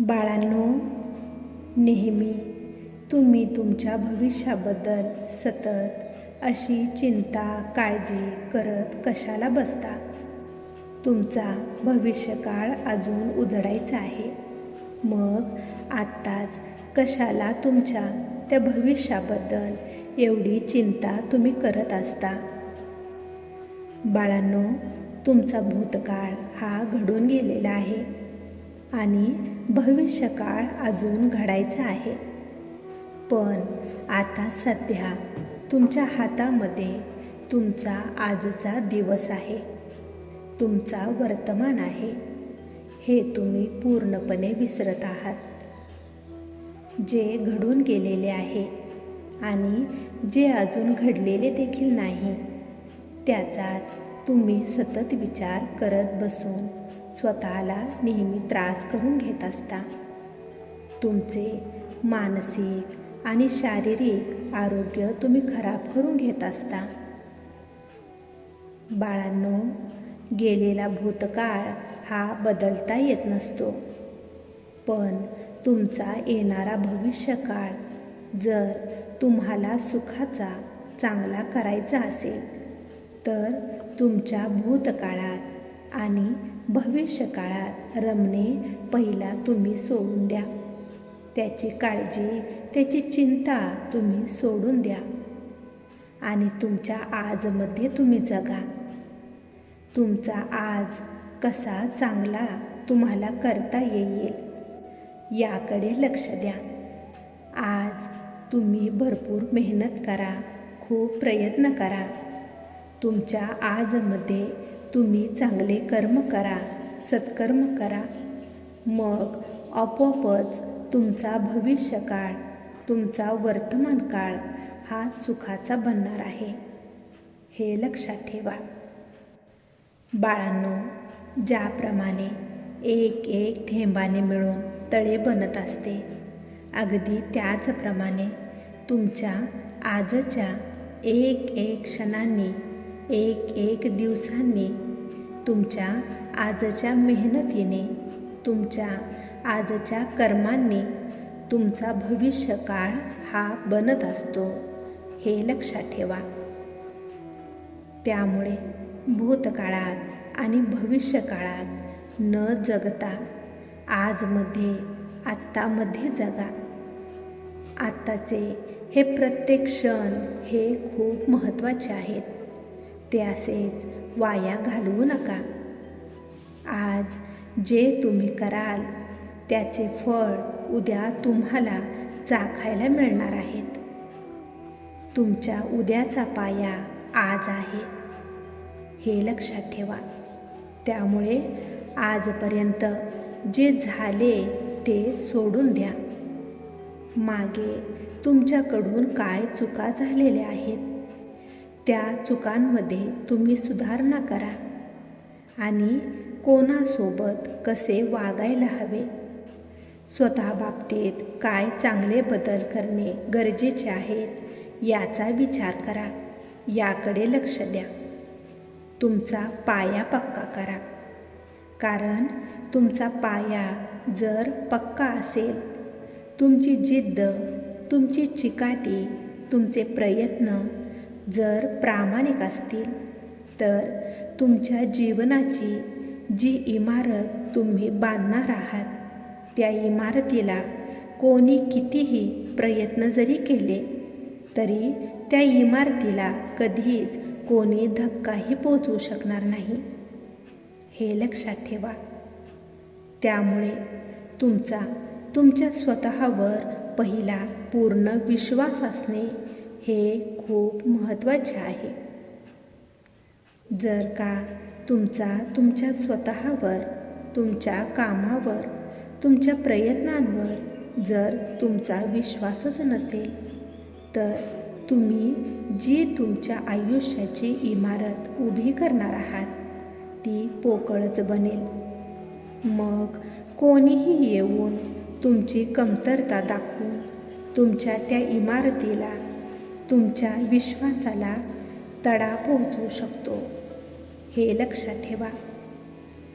बाळांनो नेहमी तुम्ही तुमच्या भविष्याबद्दल सतत अशी चिंता काळजी करत कशाला बसता? तुमचा भविष्यकाळ अजून उजडायचा आहे. मग आत्ताच कशाला तुमच्या त्या भविष्याबद्दल एवढी चिंता तुम्ही करत असता? बाळांनो तुमचा भूतकाळ हा घडून गेलेला आहे. आणि भविष्यकाळ अजून घडायचा आहे. पण आता सध्या तुमच्या हातामध्ये तुमचा आजचा दिवस आहे. तुमचा वर्तमान आहे. हे तुम्ही पूर्णपणे विसरत आहात. जे घडून गेलेले आहे आणि जे अजून घडलेले देखील नाही त्याचाच तुम्ही सतत विचार करत बसून स्वतःला नेहमी त्रास करून घेत असता. तुमचे मानसिक आणि शारीरिक आरोग्य तुम्ही खराब करून घेत असता. बाळांनो गेलेला भूतकाळ हा बदलता येत नसतो. पण तुमचा येणारा भविष्यकाळ जर तुम्हाला सुखाचा चांगला करायचा असेल तर तुमच्या भूतकाळात आणि भविष्यकाळात रमणे पहिला तुम्ही सोडून द्या. त्याची काळजी त्याची चिंता तुम्ही सोडून द्या. आणि तुमच्या आजमध्ये तुम्ही जगा. तुमचा आज कसा चांगला तुम्हाला करता येईल याकडे लक्ष द्या. आज तुम्ही भरपूर मेहनत करा खूप प्रयत्न करा. तुमच्या आजमध्ये तुम्ही चांगले कर्म करा सत्कर्म करा. मग आपोआपच तुमचा भविष्यकाळ तुमचा वर्तमान काळ हा सुखाचा बनणार आहे. हे लक्षात ठेवा. बाळांनो ज्याप्रमाणे एक एक थेंबाने मिळून तळे बनत असते अगदी त्याचप्रमाणे तुमच्या आजच्या एक एक क्षणांनी एक एक दिवसांनी तुमच्या आजच्या मेहनतीने तुमच्या आजच्या कर्मांनी तुमचा भविष्यकाळ हा बनत असतो हे लक्षात ठेवा. त्यामुळे भूतकाळात आणि भविष्यकाळात न जगता आजमध्ये आत्तामध्ये जगा. आत्ताचे हे प्रत्येक क्षण हे खूप महत्त्वाचे आहेत. ते असेच वाया घालवू नका. आज जे तुम्ही कराल त्याचे फळ उद्या तुम्हाला चाखायला मिळणार आहेत. तुमच्या उद्याचा पाया आज आहे हे लक्षात ठेवा. त्यामुळे आजपर्यंत जे झाले ते सोडून द्या. मागे तुमच्याकडून काय चुका झालेल्या आहेत? त्या चुकांमध्ये तुम्ही सुधारणा करा. आणि कोणासोबत कसे वागायला हवे? स्वतः बाबतीत काय चांगले बदल करणे गरजेचे आहेत याचा विचार करा. याकडे लक्ष द्या. तुमचा पाया पक्का करा. कारण तुमचा पाया जर पक्का असेल तुमची जिद्द तुमची चिकाटी तुमचे प्रयत्न जर प्रामाणिक असतील तर तुमच्या जीवनाची जी इमारत तुम्ही बांधणार आहात त्या इमारतीला कोणी कितीही प्रयत्न जरी केले तरी त्या इमारतीला कधीच कोणी धक्काही पोचवू शकणार नाही. हे लक्षात ठेवा. त्यामुळे तुमचा तुमच्या स्वतःवर पहिला पूर्ण विश्वास असणे हे खूप महत्त्वाचे आहे. जर का तुमचा तुमच्या स्वतःवर तुमच्या कामावर तुमच्या प्रयत्नांवर जर तुमचा विश्वासच नसेल तर तुम्ही जी तुमच्या आयुष्याची इमारत उभी करणार आहात ती पोकळच बनेल. मग कोणीही येऊन तुमची कमतरता दाखवून तुमच्या त्या इमारतीला तुमच्या विश्वासाला तडा पोहोचवू शकतो. हे लक्षात ठेवा.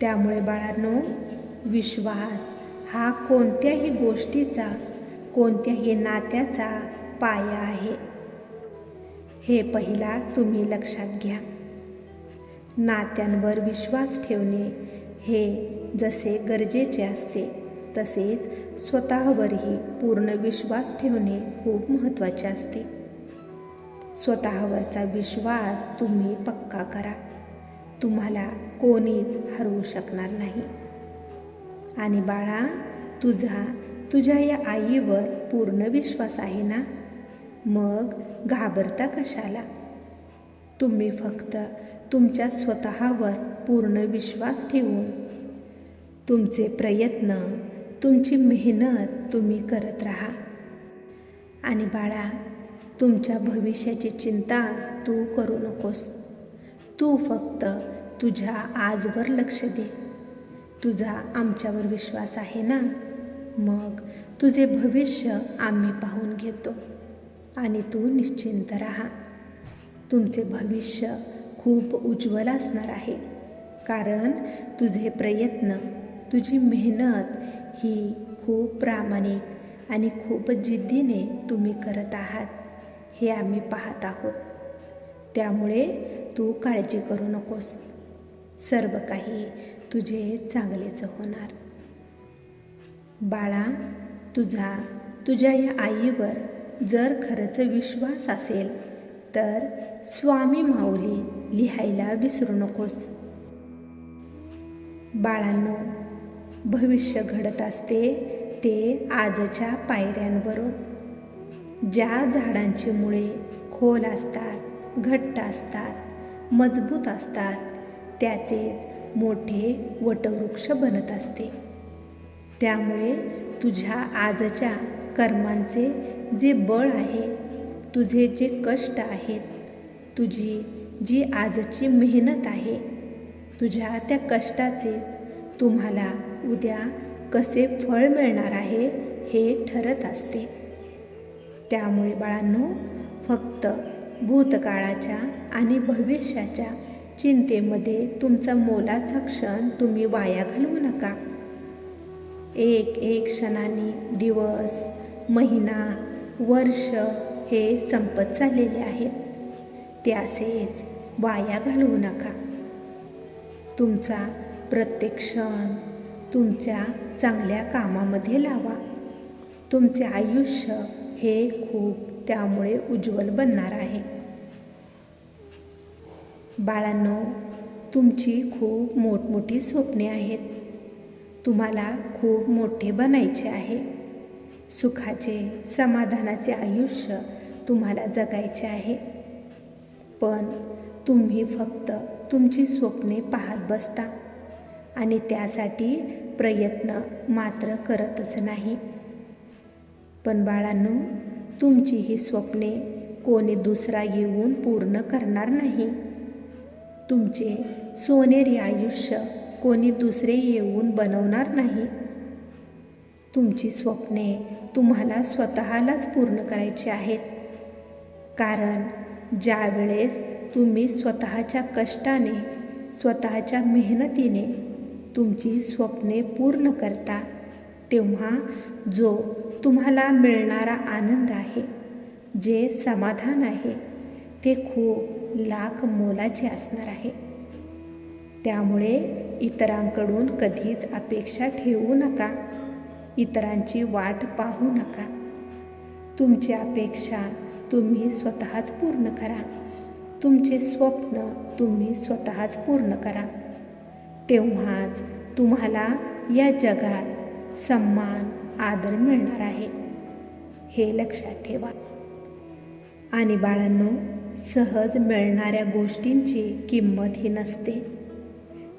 त्यामुळे बाळांनो विश्वास हा कोणत्याही गोष्टीचा कोणत्याही नात्याचा पाया आहे. हे पहिला तुम्ही लक्षात घ्या. नात्यांवर विश्वास ठेवणे हे जसे गरजेचे असते तसेच स्वतःवरही पूर्ण विश्वास ठेवणे खूप महत्त्वाचे असते. स्वतःवरचा विश्वास तुम्ही पक्का करा. तुम्हाला कोणीच हरवू शकणार नाही. आणि बाळा तुझा तुझ्या या आईवर पूर्ण विश्वास आहे ना? मग घाबरता कशाला? तुम्ही फक्त तुमच्या स्वतःवर पूर्ण विश्वास ठेवून तुमचे प्रयत्न तुमची मेहनत तुम्ही करत राहा. आणि बाळा तुमच्या भविष्याची चिंता तू करू नकोस. तू फक्त तुझ्या आजवर लक्ष दे. तुझा आमच्यावर विश्वास आहे ना? मग तुझे भविष्य आम्ही पाहून घेतो आणि तू निश्चिंत राहा. तुमचे भविष्य खूप उज्ज्वल असणार आहे. कारण तुझे प्रयत्न तुझी मेहनत ही खूप प्रामाणिक आणि खूप जिद्दीने तुम्ही करत आहात. हे आम्ही पाहत आहोत. त्यामुळे तू काळजी करू नकोस. सर्व काही तुझे चांगलेच होणार. बाळा तुझा तुझ्या या आईवर जर खरंच विश्वास असेल तर स्वामी माऊली लिहायला विसरू नकोस. बाळांनो भविष्य घडत असते ते आजच्या पायऱ्यांवरून. ज्या झाडांची मुळे खोल असतात घट्ट असतात मजबूत असतात त्याचेच मोठे वटवृक्ष बनत असते. त्यामुळे तुझ्या आजच्या कर्मांचे जे बळ आहे तुझे जे कष्ट आहेत तुझी जी आजची मेहनत आहे तुझ्या त्या कष्टाचेच तुम्हाला उद्या कसे फळ मिळणार आहे हे ठरत असते. त्यामुळे बाळांनो फक्त भूतकाळाच्या आणि भविष्याच्या चिंतेमध्ये तुमचा मोलाचा क्षण तुम्ही वाया घालवू नका. एक एक क्षणाने दिवस महिना वर्ष हे संपत चाललेले आहेत. ते असेच वाया घालवू नका. तुमचा प्रत्येक क्षण तुमच्या चांगल्या कामामध्ये लावा. तुमचे आयुष्य हे खूप त्यामुळे उज्ज्वल बनणार आहे. बाळांनो तुमची खूप मोठमोठी स्वप्ने आहेत. तुम्हाला खूप मोठे बनायचे आहे. सुखाचे समाधानाचे आयुष्य तुम्हाला जगायचे आहे. पण तुम्ही फक्त तुमची स्वप्ने पाहत बसता आणि त्यासाठी प्रयत्न मात्र करतच नाही. पण बाळांनो तुमची ही स्वप्ने कोणी दुसरा येऊन पूर्ण करणार नाही. तुमचे सोनेरी आयुष्य कोणी दुसरे येऊन बनवणार नाही. तुमची स्वप्ने तुम्हाला स्वतःलाच पूर्ण करायची आहेत. कारण ज्यावेळेस तुम्ही स्वतःच्या कष्टाने स्वतःच्या मेहनतीने तुमची स्वप्ने पूर्ण करता तेव्हा जो तुम्हाला मिळणारा आनंद आहे जे समाधान आहे ते खूप लाख मोलाचे असणार आहे. त्यामुळे इतरांकडून कधीच अपेक्षा ठेवू नका. इतरांची वाट पाहू नका. तुमची अपेक्षा तुम्ही स्वतःच पूर्ण करा. तुमचे स्वप्न तुम्ही स्वतःच पूर्ण करा. तेव्हाच तुम्हाला या जगात सन्मान आदर मिळणार आहे. हे लक्षात ठेवा. आणि बाळांनो सहज मिळणाऱ्या गोष्टींची किंमत ही नसते.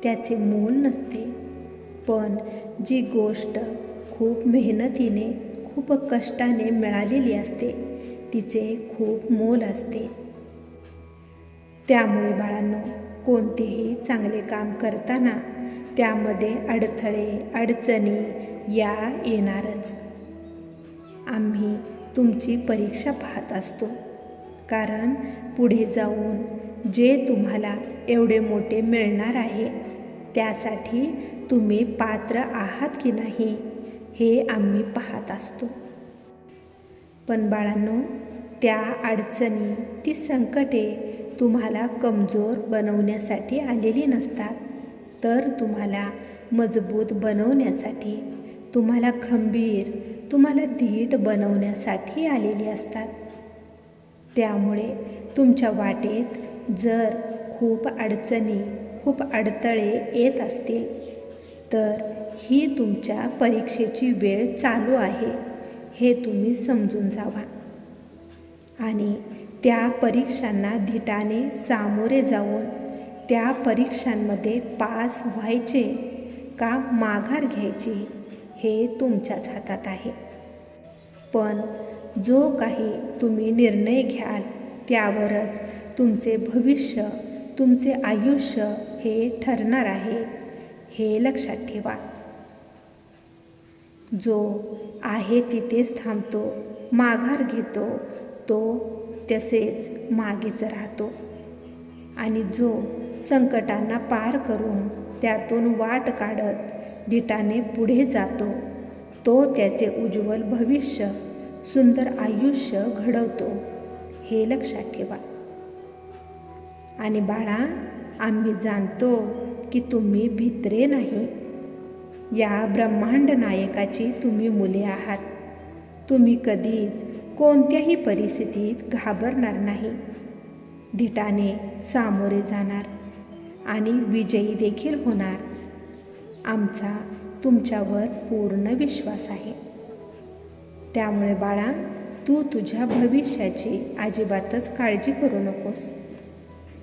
त्याचे मोल नसते. पण जी गोष्ट खूप मेहनतीने खूप कष्टाने मिळालेली असते तिचे खूप मोल असते. त्यामुळे बाळांनो कोणतेही चांगले काम करताना त्यामध्ये अडथळे अडचणी या येणारच. आम्ही तुमची परीक्षा पाहत असतो. कारण पुढे जाऊन जे तुम्हाला एवढे मोठे मिळणार आहे त्यासाठी तुम्ही पात्र आहात की नाही हे आम्ही पाहत असतो. पण बाळांनो त्या अडचणी ती संकटे तुम्हाला कमजोर बनवण्यासाठी आलेली नसतात. तर तुम्हाला मजबूत बनवण्यासाठी तुम्हाला खंबीर तुम्हाला धीट बनवण्यासाठी आलेली असतात. त्यामुळे तुमच्या वाटेत जर खूप अडचणी खूप अडथळे येत असतील तर ही तुमच्या परीक्षेची वेळ चालू आहे हे तुम्ही समजून जावा. आणि त्या परीक्षांना धिटाने सामोरे जाऊन त्या परीक्षांमध्ये पास व्हायचे का माघार घ्यायची हे तुमच्याच हातात आहे. पण जो काही तुम्ही निर्णय घ्याल त्यावरच तुमचे भविष्य तुमचे आयुष्य हे ठरणार आहे हे लक्षात ठेवा. जो आहे तिथेच थांबतो माघार घेतो तो तसेच मागेच राहतो. आणि जो संकटांना पार करून त्यातून वाट काढत दिटाने पुढे जातो. तो त्याचे उज्ज्वल भविष्य सुंदर आयुष्य घडवतो. हे लक्षात ठेवा. आणि बाळा आम्ही जाणतो की तुम्ही भित्रे नाही. या ब्रह्मांड नायकाची तुम्ही मुले आहात. तुम्ही कधीच कोणत्याही परिस्थितीत घाबरणार नाही. धिटाने सामोरे जाणार. आणि विजयी देखील होणार. आमचा तुमच्यावर पूर्ण विश्वास आहे. त्यामुळे बाळा तू तुझ्या भविष्याची अजिबातच काळजी करू नकोस.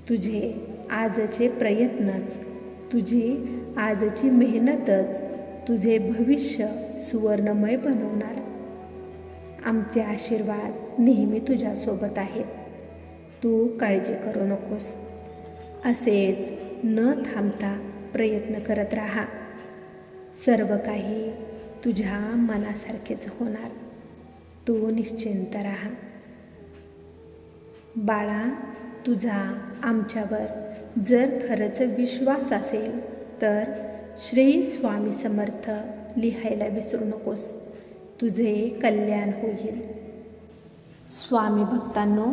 तुझे आजचे प्रयत्नच तुझी आजची मेहनतच तुझे भविष्य सुवर्णमय बनवणार. आमचे आशीर्वाद नेहमी तुझ्यासोबत आहेत. तू काळजी करू नकोस. असेच न थांबता प्रयत्न करत राहा. सर्व काही तुझ्या मनासारखेच होणार. तू निश्चिंत राहा. बाळा तुझा आमच्यावर जर खरंच विश्वास असेल तर श्री स्वामी समर्थ लिहायला विसरू नकोस. तुझे कल्याण होईल. स्वामी भक्तांनो